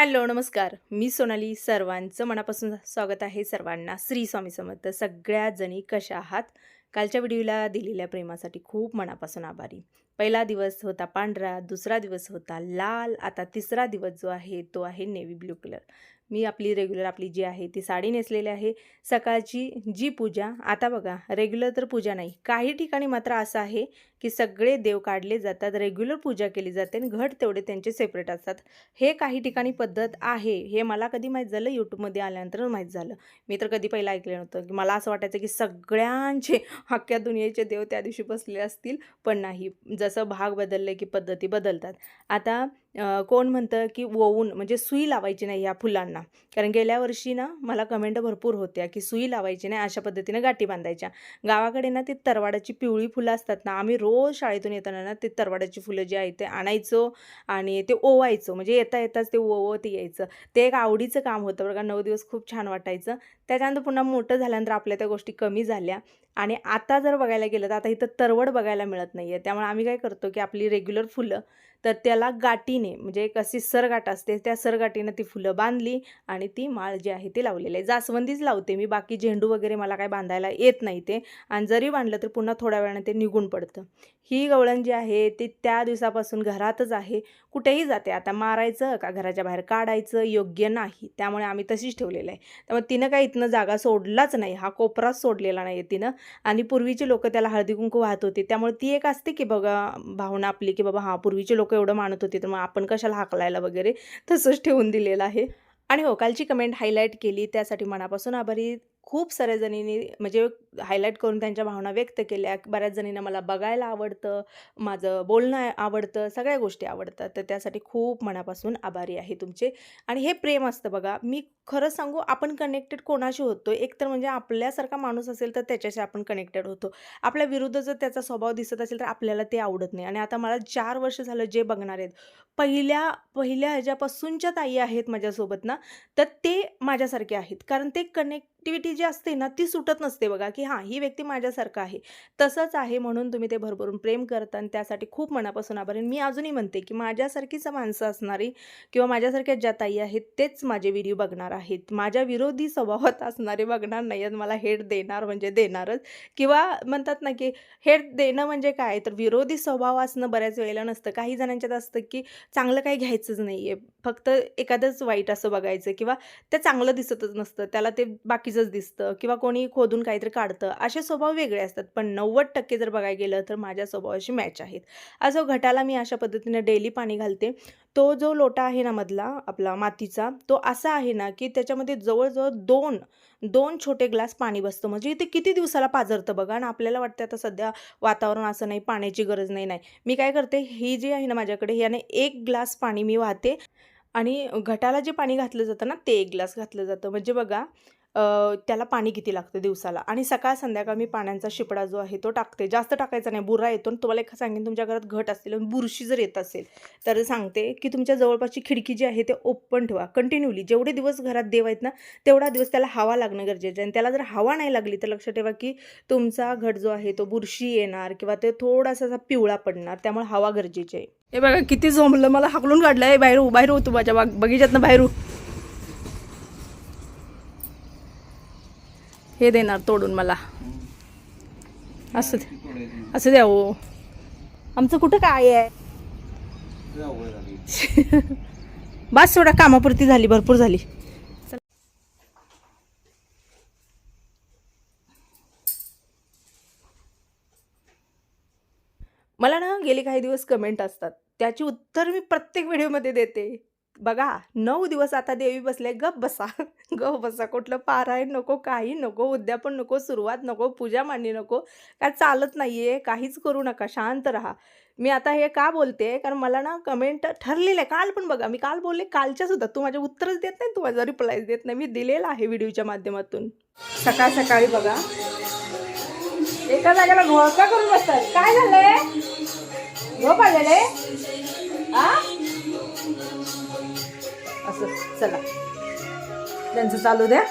Hello नमस्कार. मी सोनाली सर्वांचं मनापासून स्वागत आहे सर्वांना. श्री स्वामी समर्थ. सगळ्या जणी कशा आहात? कालच्या व्हिडिओला दिलेल्या प्रेमासाठी खूप मनापासून आभारी. पहिला दिवस होता पांढरा दुसरा दिवस होता लाल. आता तिसरा दिवस जो आहे तो आहे नेव्ही ब्ल्यू कलर मी आपली रेग्युलर आपली जी आहे ती साडी नेसलेली आहे. सकाळची जी पूजा आता बघा रेग्युलर तर पूजा नाही. काही ठिकाणी मात्र असं आहे की सगळे देव काढले जातात रेग्युलर पूजा केली जाते आणि घट तेवढे त्यांचे सेपरेट असतात. हे काही ठिकाणी पद्धत आहे हे मला कधी माहीत झालं? यूट्यूबमध्ये आल्यानंतर माहीत झालं. मी तर कधी पहिलं ऐकलं नव्हतं की मला असं वाटायचं की सगळ्यांचे अख्ख्या दुनियेचे देव त्या दिवशी बसले असतील पण नाही. जसं भाग बदलले की पद्धती बदलतात. आता कोण म्हणतं की ओवून म्हणजे सुई लावायची नाही या फुलांना. कारण गेल्या वर्षी ना मला कमेंट भरपूर होत्या की सुई लावायची नाही अशा पद्धतीने गाठी बांधायच्या. गावाकडे ना ती तरवाडाची पिवळी फुलं असतात ना आम्ही रोज शाळेतून येताना ना ते तरवाडाची फुलं जी आहे ते आणायचो आणि ते ओवायचो. म्हणजे येता येताच ते ओवत यायचं. ते एक आवडीचं काम होतं बघा नऊ दिवस खूप छान वाटायचं. त्याच्यानंतर पुन्हा मोठं झाल्यानंतर आपल्या त्या गोष्टी कमी झाल्या. आणि आता जर बघायला गेलं तर आता इथं तरवड बघायला मिळत नाही आहे त्यामुळे आम्ही काय करतो की आपली रेग्युलर फुलं तर त्याला गाठी तिने म्हणजे एक अशी सरगाट असते त्या सरगाटीनं ती फुलं बांधली आणि ती माळ जी आहे ती लावलेली आहे. जास्वंदीच लावते मी बाकी झेंडू वगैरे मला काय बांधायला येत नाही ते आणि जरी बांधलं तर पुन्हा थोड्या वेळाने ते निघून पडतं. ही गवळण जी आहे ती त्या दिवसापासून घरातच आहे कुठेही जाते. आता मारायचं का घराच्या बाहेर काढायचं योग्य नाही त्यामुळे आम्ही तशीच ठेवलेलं आहे. त्यामुळे तिनं काही इथनं जागा सोडलाच नाही हा कोपराच सोडलेला नाही आहे तिनं आणि पूर्वीचे लोक त्याला हळदी कुंकू वाहत होते. त्यामुळे ती एक असते की बघा भावना आपली की बाबा हां पूर्वीचे लोक एवढं मानत होते तर मग आपण कशाला हाकलायला वगैरे तसंच ठेवून दिलेलं आहे. आणि हो कालची कमेंट हायलाईट केली त्यासाठी मनापासून आभारी. खूप साऱ्या जणींनी म्हणजे हायलाईट करून त्यांच्या भावना व्यक्त केल्या. बऱ्याच जणींना मला बघायला आवडतं माझं बोलणं आवडतं सगळ्या गोष्टी आवडतात. तर त्यासाठी खूप मनापासून आभारी आहे तुमचे. आणि हे प्रेम असतं बघा मी खरं सांगू आपण कनेक्टेड कोणाशी होतो एक तर म्हणजे आपल्यासारखा माणूस असेल तर त्याच्याशी आपण कनेक्टेड होतो. आपल्या विरुद्ध जर त्याचा स्वभाव दिसत असेल तर आपल्याला ते आवडत नाही. आणि आता मला चार वर्ष झालं जे बघणार आहेत पहिल्या पहिल्या ह्याच्यापासूनच्या ताई आहेत माझ्यासोबत ना तर ते माझ्यासारखे आहेत. कारण ते कनेक्टिव्हिटी जी असते ना ती सुटत नसते बघा. की की हां ही व्यक्ती माझ्यासारखं आहे. तसंच आहे म्हणून तुम्ही ते भरभरून प्रेम करता आणि त्यासाठी खूप मनापासून आभार मी अजूनही म्हणते की माझ्यासारखीच माणसं असणारी किंवा माझ्यासारख्या ज्या ताई आहेत तेच माझे व्हिडिओ बघणार आहेत. माझ्या विरोधी स्वभावात असणारे बघणार नाही आहेत मला हेड देणार म्हणजे देणारच. किंवा म्हणतात ना की हेड देणं म्हणजे काय? तर विरोधी स्वभाव असणं बऱ्याच वेळेला नसतं. काही जणांच्यात असतं की चांगलं काही घ्यायचंच नाही आहे फक्त एखादंच वाईट असं बघायचं किंवा ते चांगलं दिसतच नसतं. त्याला ते बाकीचंच दिसतं. किंवा कोणी खोदून काहीतरी काढतं असे स्वभाव वेगळे असतात. पण नव्वद टक्के जर बघायला गेलं तर माझ्या स्वभावाशी मॅच आहेत. असं घटाला मी अशा पद्धतीने डेली पाणी घालते तो जो लोटा आहे ना मधला आपला मातीचा तो असा आहे ना की त्याच्यामध्ये जवळजवळ दोन दोन छोटे ग्लास पाणी बसतं. म्हणजे ते किती दिवसाला पाझरतं बघा. आणि आपल्याला वाटतं आता सध्या वातावरण असं नाही पाण्याची गरज नाही नाही. मी काय करते ही जी आहे ना माझ्याकडे याने एक ग्लास पाणी मी वाहते. आणि घटाला जे पाणी घातलं जातं ना ते एक ग्लास घातलं जातं. म्हणजे बघा त्याला पाणी किती लागतं दिवसाला? आणि सकाळ संध्याकाळ मी पाण्याचा शिपडा जो आहे तो टाकते. जास्त टाकायचा नाही. बुरा येतो आणि तुम्हाला एक सांगेन तुमच्या घरात घट असतील बुरशी जर येत असेल तर सांगते की तुमच्या जवळपासची खिडकी जी आहे ते ओपन ठेवा. कंटिन्यूली जेवढे दिवस घरात देव आहेत ना तेवढा दिवस त्याला हवा लागणं गरजेचं आहे. आणि त्याला जर हवा नाही लागली तर लक्षात ठेवा की तुमचा घट जो आहे तो बुरशी येणार किंवा ते थोडासा असा पिवळा पडणार. त्यामुळे हवा गरजेची आहे. हे बघा किती झोंबलं मला हाकलून काढलं आहे बाहेर बाहेर होतो माझ्या बाग बगीच्यातनं बाहेर हे देणार तोडून मला. असं असं द्या हो आमचं कुठं काय आहे? बस थोडा कामापुरती झाली भरपूर झाली. मला ना गेले काही दिवस कमेंट असतात. त्याची उत्तर मी प्रत्येक व्हिडिओमध्ये देते. बघा नऊ दिवस आता देवी बसले गप बसा. गप बसा. कुठलं पारायण नको काही नको उद्यापन नको सुरुवात नको पूजा मांडणी नको. काय चालत नाही आहे काहीच करू नका शांत राहा. मी आता हे का बोलते? कारण मला ना कमेंट ठरलेलं आहे काल पण बघा मी काल बोलले कालच्या सुद्धा. तू माझे उत्तरच देत नाही तू माझा रिप्लाय देत नाही. मी दिलेला आहे व्हिडिओच्या माध्यमातून. सकाळ सकाळी बघा. एका जागेला घोळका करून बसतात. काय झालंय? झोप आलेले? आ? असं चला. त्यांचं चालू द्या.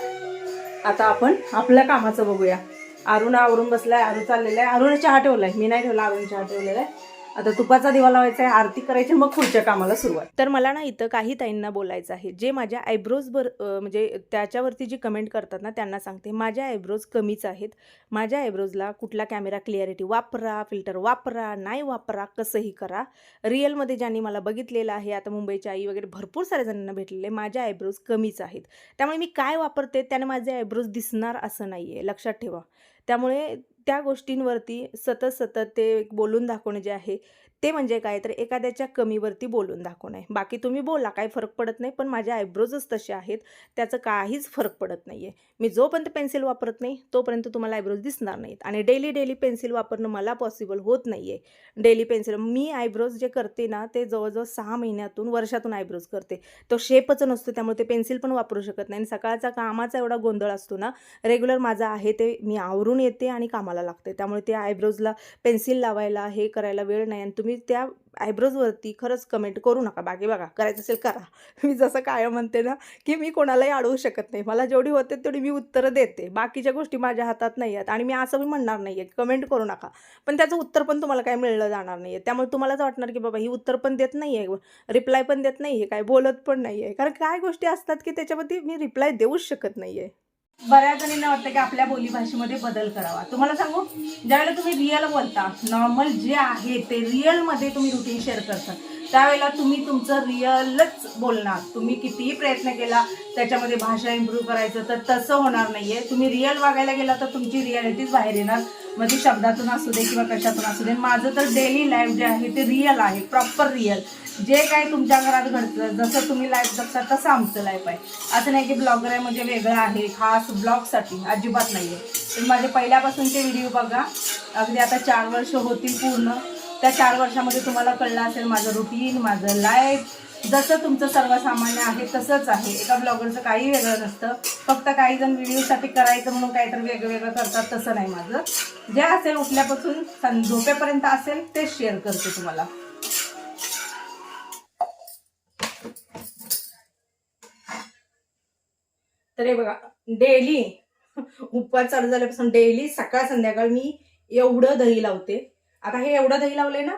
आता आपण आपल्या कामाचं बघूया. अरुण आवरून बसलाय अरुण चाललेला आहे. अरुण चहा ठेवलाय. मी नाही ठेवला अरुण चहा ठेवलेला आहे. आता तुपाचा दिवा लावायचा आहे आरती करायची मग पुढच्या कामाला सुरुवात. तर मला ना इथं काही ताईंना बोलायचं आहे. जे माझ्या आयब्रोजवर म्हणजे त्याच्यावरती जी कमेंट करतात ना त्यांना सांगते माझ्या आयब्रोज कमीच आहेत. माझ्या आयब्रोजला कुठला कॅमेरा क्लिअरिटी वापरा फिल्टर वापरा नाही वापरा कसंही करा. रिअलमध्ये ज्यांनी मला बघितलेलं आहे आता मुंबईच्या आई वगैरे भरपूर साऱ्या जणांना भेटलेले माझ्या आयब्रोज कमीच आहेत. त्यामुळे मी काय वापरते त्याने माझे आयब्रोज दिसणार असं नाही आहे लक्षात ठेवा. त्यामुळे त्या गोष्टींवरती सतत सतत ते बोलून दाखवणे जे आहे ते म्हणजे काय? तर एखाद्याच्या कमीवरती बोलून दाखवणे आहे. बाकी तुम्ही बोला काही फरक पडत नाही पण माझ्या आयब्रोजच तसे आहेत त्याचं काहीच फरक पडत नाही आहे मी जोपर्यंत पेन्सिल वापरत नाही तोपर्यंत तुम्हाला आयब्रोज दिसणार नाहीत. आणि डेली डेली पेन्सिल वापरणं मला पॉसिबल होत नाही आहे डेली पेन्सिल मी आयब्रोज जे करते ना ते जवळजवळ सहा महिन्यातून वर्षातून आयब्रोज करते. तो शेपच नसतो त्यामुळे ते पेन्सिल पण वापरू शकत नाही. आणि सकाळचा कामाचा एवढा गोंधळ असतो ना रेग्युलर माझा आहे ते मी आवरून येते आणि कामाला लागते. त्यामुळे ते आयब्रोजला पेन्सिल लावायला हे करायला वेळ नाही आणि तुम्ही त्या आयब्रोजवरती खरंच कमेंट करू नका. बाकी बघा करायचं असेल करा. मी जसं कायम म्हणते ना की मी कोणालाही अडवू शकत नाही. मला जेवढी होते तेवढी मी उत्तरं देते. बाकीच्या गोष्टी माझ्या हातात नाही आहेत आणि मी असं मी म्हणणार नाही आहे कमेंट करू नका. पण त्याचं उत्तर पण तुम्हाला काय मिळलं जाणार नाही आहे त्यामुळे तुम्हालाच वाटणार की बाबा ही उत्तर पण देत नाही आहे रिप्लाय पण देत नाही आहे काय बोलत पण नाही आहे कारण काय गोष्टी असतात की त्याच्यावरती मी रिप्लाय देऊच शकत नाही आहे बऱ्याच जणींना वाटतं की आपल्या बोलीभाषेमध्ये बदल करावा. तुम्हाला सांगू? ज्यावेळेला तुम्ही रिअल बोलता नॉर्मल जे आहे ते रिअलमध्ये तुम्ही रुटीन शेअर करता. त्यावेळेला तुम्ही तुमचं रिअलच बोलणार. तुम्ही कितीही प्रयत्न केला त्याच्यामध्ये भाषा इम्प्रूव्ह करायचं तर तसं होणार नाहीये. तुम्ही रिअल वागायला गेला तर तुमची रिअलिटीच बाहेर येणार. मग ती शब्दातून असू दे किंवा कशातून असू दे माझं तर डेली लाईफ जे आहे ते रिअल आहे प्रॉपर रिअल जे काही तुमच्या घरात घडतं जसं तुम्ही लाईफ जगता तसं आमचं लाईफ आहे. असं नाही की ब्लॉगर आहे म्हणजे वेगळं आहे खास ब्लॉगसाठी अजिबात नाही आहे तर माझे पहिल्यापासूनचे व्हिडिओ बघा. अगदी आता चार वर्ष होतील पूर्ण. त्या चार वर्षामध्ये तुम्हाला कळलं असेल माझं रुटीन माझं लाईफ जसं तुमचं सर्वसामान्य आहे तसंच आहे. एका ब्लॉगरचं काही वेगळं नसतं. फक्त काही जण व्हिडिओसाठी करायचं म्हणून काहीतरी वेगळं वेगळं करतात तसं नाही माझं. जे असेल उठल्यापासून झोपेपर्यंत असेल ते शेअर करते तुम्हाला. तर हे बघा डेली उपवास चालू झाल्यापासून डेली सकाळ संध्याकाळ मी एवढं दही लावते. आता हे एवढं दही लावले ना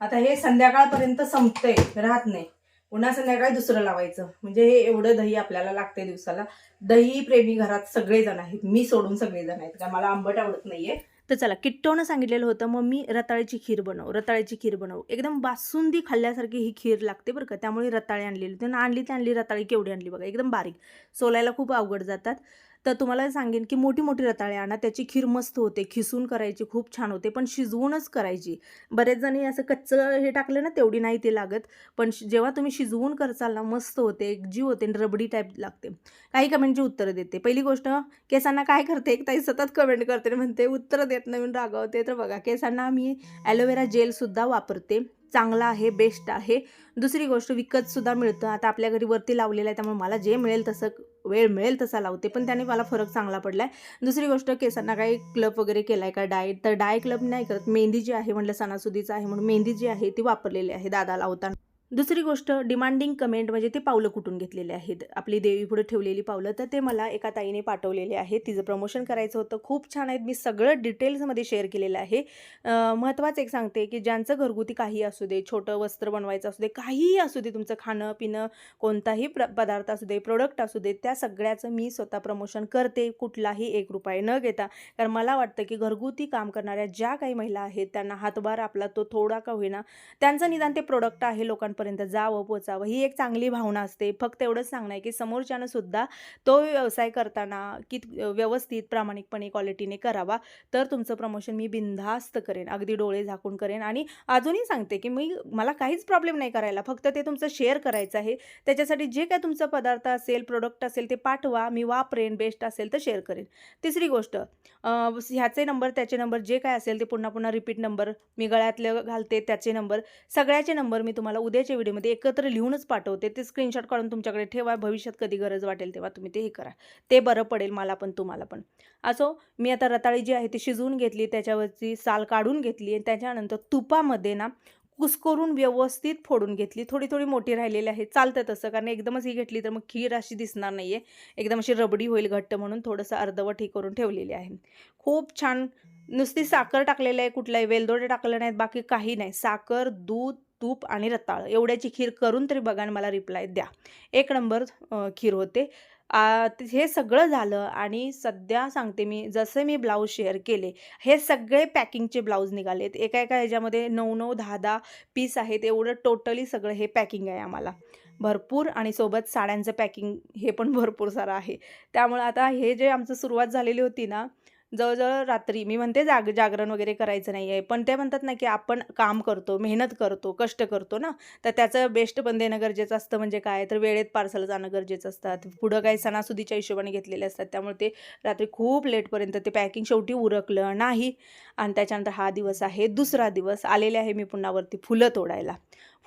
आता हे संध्याकाळपर्यंत संपतंय राहत नाही. पुन्हा संध्याकाळी दुसरं लावायचं. म्हणजे हे एवढं दही आपल्याला लागते दिवसाला. दही प्रेमी घरात सगळेजण आहेत. मी सोडून सगळेजण आहेत. कारण मला आंबट आवडत नाहीये. तर चला किट्टोनं सांगितलेलं होतं मग मी रताळ्याची खीर बनव रताळ्याची खीर बनव. एकदम बासुंदी खाल्ल्यासारखी ही खीर लागते बरं का त्यामुळे रताळे आणलेली होती. आणली ती आणली रताळी केवढी आणली बघा एकदम बारीक. सोलायला खूप अवघड जातात. तर तुम्हाला सांगेन की मोठी मोठी रताळे आणा त्याची खीर मस्त होते खिसून करायची खूप छान होते पण शिजवूनच करायची. बरेच जणी असं कच्चं हे टाकलं ना तेवढी नाही ते लागत पण शि- जेव्हा तुम्ही शिजवून करचाल ना मस्त होते एक जीव होते आणि रबडी टाईप लागते. काही कमेंटची उत्तरं देते. पहिली गोष्ट केसांना काय करते एक ताई सतत कमेंट करते म्हणते उत्तरं देत नवीन म्हणून रागावते तर बघा केसांना मी ॲलोवेरा जेलसुद्धा वापरते. चांगला आहे बेस्ट आहे. दुसरी गोष्ट विकतसुद्धा मिळतं. आता आपल्या घरी वरती लावलेलं आहे त्यामुळे मला जे मिळेल तसं वेळ मिळेल तसा लावते पण त्याने मला फरक चांगला पडला आहे दुसरी गोष्ट केसांना काही क्लब वगैरे केला आहे का डाय तर डाय क्लब नाही करत. मेहंदी जी आहे म्हटलं सणासुदीचं आहे म्हणून मेहंदी जी आहे ती वापरलेली आहे दादा लावताना. दुसरी गोष्ट डिमांडिंग कमेंट म्हणजे ते पावलं कुठून घेतलेले आहेत? आपली देवी पुढे ठेवलेली पावलं तर ते मला एका ताईने पाठवलेले आहे तिचं प्रमोशन करायचं होतं. खूप छान आहेत. मी सगळं डिटेल्समध्ये शेअर केलेलं आहे. महत्त्वाचं एक सांगते की ज्यांचं घरगुती काही असू दे छोटं वस्त्र बनवायचं असू दे काहीही असू दे तुमचं खाणं पिणं कोणताही प्र पदार्थ असू दे प्रोडक्ट असू दे त्या सगळ्याचं मी स्वतः प्रमोशन करते. कुठलाही एक रुपये न घेता. कारण मला वाटतं की घरगुती काम करणाऱ्या ज्या काही महिला आहेत त्यांना हातभार आपला तो थोडा का होईना. त्यांचं निदान ते प्रोडक्ट आहे लोकांपर्यंत जावं पोचावं ही एक चांगली भावना असते. फक्त एवढंच सांगणं आहे की समोरच्यानं सुद्धा तो व्यवसाय करताना की व्यवस्थित प्रामाणिकपणे क्वालिटीने करावा. तर तुमचं प्रमोशन मी बिनधास्त करेन. अगदी डोळे झाकून करेन. आणि अजूनही सांगते की मी मला काहीच प्रॉब्लेम नाही करायला. फक्त ते तुमचं शेअर करायचं आहे. त्याच्यासाठी जे काय तुमचा पदार्थ असेल प्रोडक्ट असेल ते पाठवा. मी वापरेन बेस्ट असेल तर शेअर करेन. तिसरी गोष्ट ह्याचे नंबर त्याचे नंबर जे काय असेल ते पुन्हा पुन्हा रिपीट नंबर मी गळ्यातले घालते. त्याचे नंबर सगळ्याचे नंबर मी तुम्हाला आजच्या व्हिडिओमध्ये एकत्र लिहूनच पाठवते. ते स्क्रीनशॉट काढून तुमच्याकडे ठेवा. भविष्यात कधी गरज वाटेल तेव्हा तुम्ही ते हे करा. ते बरं पडेल मला पण तुम्हाला पण. असो मी आता रताळी जी आहे ती शिजवून घेतली त्याच्यावरची साल काढून घेतली आणि त्याच्यानंतर तुपामध्ये ना कुस्करून व्यवस्थित फोडून घेतली. थोडी थोडी मोठी राहिलेली आहे. चालतं तसं कारण एकदमच ही घेतली तर मग खीर अशी दिसणार नाही आहे एकदम अशी रबडी होईल घट्ट म्हणून थोडंसं अर्धवट ही करून ठेवलेली आहे. खूप छान नुसती साखर टाकलेलं आहे कुठलाही वेलदोडे टाकले नाहीत बाकी काही नाही. साखर दूध तूप आणि रताळ एवढ्याची खीर करून तरी बघा आणि मला रिप्लाय द्या. एक नंबर खीर होते. आ, हे सगळं झालं आणि सध्या सांगते मी जसे मी ब्लाऊज शेअर केले हे सगळे पॅकिंगचे ब्लाऊज निघालेत. एका एका ह्याच्यामध्ये नऊ नऊ दहा दहा पीस आहेत. एवढं टोटली सगळं हे पॅकिंग आहे आम्हाला. भरपूर आणि सोबत साड्यांचं पॅकिंग हे पण भरपूर सारं आहे. त्यामुळं आता हे जे आमचं सुरुवात झालेली होती ना जवळजवळ रात्री मी म्हणते जाग जागरण वगैरे करायचं नाही आहे पण ते म्हणतात ना की आपण काम करतो मेहनत करतो कष्ट करतो ना? तर त्याचं बेस्ट पण देणं गरजेचं असतं म्हणजे काय? तर वेळेत पार्सल जाणं गरजेचं असतात पुढं काही सणासुदीच्या हिशोबाने घेतलेले असतात. त्यामुळे ते रात्री खूप लेटपर्यंत ते पॅकिंग शेवटी उरकलं नाही. आणि त्याच्यानंतर हा दिवस आहे दुसरा दिवस आलेले आहे मी पुन्हा वरती फुलं तोडायला.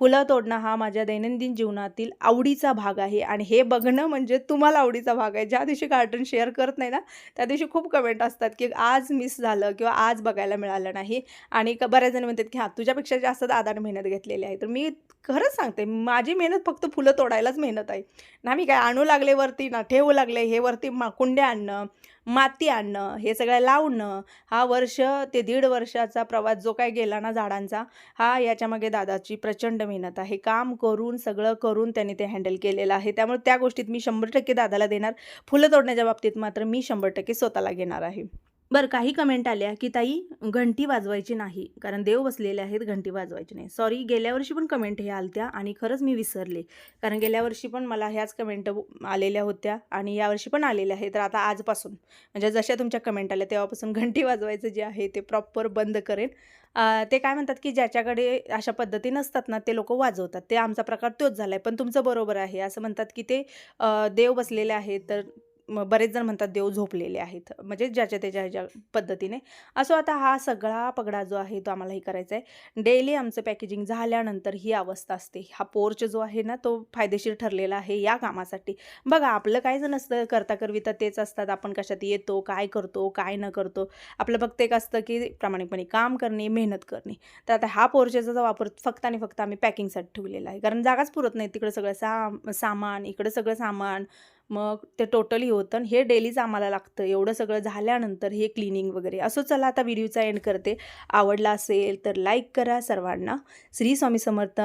फुलं तोडणं हा माझ्या दैनंदिन जीवनातील आवडीचा भाग आहे. आणि हे बघणं म्हणजे तुम्हाला आवडीचा भाग आहे. ज्या दिवशी गार्डन शेअर करत नाही ना त्या दिवशी खूप कमेंट असतात की आज मिस झालं किंवा आज बघायला मिळालं नाही. आणि बऱ्याच जण म्हणतात की हां तुझ्यापेक्षा जास्त दादाने मेहनत घेतलेली आहे. तर मी खरंच सांगते माझी मेहनत फक्त फुलं तोडायलाच मेहनत आहे. ना मी काय आणू लागले वरती ना ठेवू लागले हे वरती मा कुंड्या आणणं माती आणणं हे सगळं लावणं हा वर्ष ते दीड वर्षाचा प्रवास जो काय गेला ना झाडांचा हा याच्यामागे दादाची प्रचंड मेहनत आहे. काम करून सगळं करून त्यांनी ते हँडल केलेलं आहे. त्यामुळे त्या गोष्टीत मी शंभर टक्के दादाला देणार. फुलं तोडण्याच्या बाबतीत मात्र मी शंभर टक्के स्वतःला घेणार आहे. बरं काही कमेंट आल्या की ताई घंटी वाजवायची नाही कारण देव बसलेले आहेत घंटी वाजवायची नाही. सॉरी गेल्या वर्षी पण कमेंट हे आलत्या आणि खरंच मी विसरले. कारण गेल्या वर्षी पण मला ह्याच कमेंट आलेल्या होत्या आणि यावर्षी पण आलेल्या आहेत. तर आता आजपासून म्हणजे जशा तुमच्या कमेंट आल्या तेव्हापासून घंटी वाजवायचं जे आहे ते प्रॉपर बंद करेन. ते काय म्हणतात की ज्याच्याकडे अशा पद्धती नसतात ना ते लोक वाजवतात. ते आमचा प्रकार तोच झाला आहे पण तुमचं बरोबर आहे. असं म्हणतात की ते देव बसलेले आहेत तर बरेच जण म्हणतात देव झोपलेले आहेत. म्हणजे ज्याच्या त्याच्या ह्याच्या पद्धतीने. असो आता हा सगळा पगडा जो आहे तो आम्हाला हे करायचा आहे. डेली आमचं पॅकेजिंग झाल्यानंतर ही अवस्था असते. हा पोर्च जो आहे ना तो फायदेशीर ठरलेला आहे या कामासाठी. बघा आपलं काहीच नसतं करता करविता तेच असतात. आपण कशात येतो काय करतो काय न करतो. आपलं फक्त एक असतं की प्रामाणिकपणे काम करणे मेहनत करणे. तर आता हा पोर्चेचा वापर फक्त आणि फक्त आम्ही पॅकिंगसाठी ठेवलेला आहे. कारण जागाच पुरत नाही. तिकडं सगळं सा सामान इकडं सगळं सामान. मग ते टोटली होतं आणि हे डेलीच आम्हाला लागतं. एवढं सगळं झाल्यानंतर हे क्लिनिंग वगैरे. असं चला आता व्हिडिओचा एंड करते. आवडला असेल तर लाईक करा सर्वांना. श्री स्वामी समर्थ.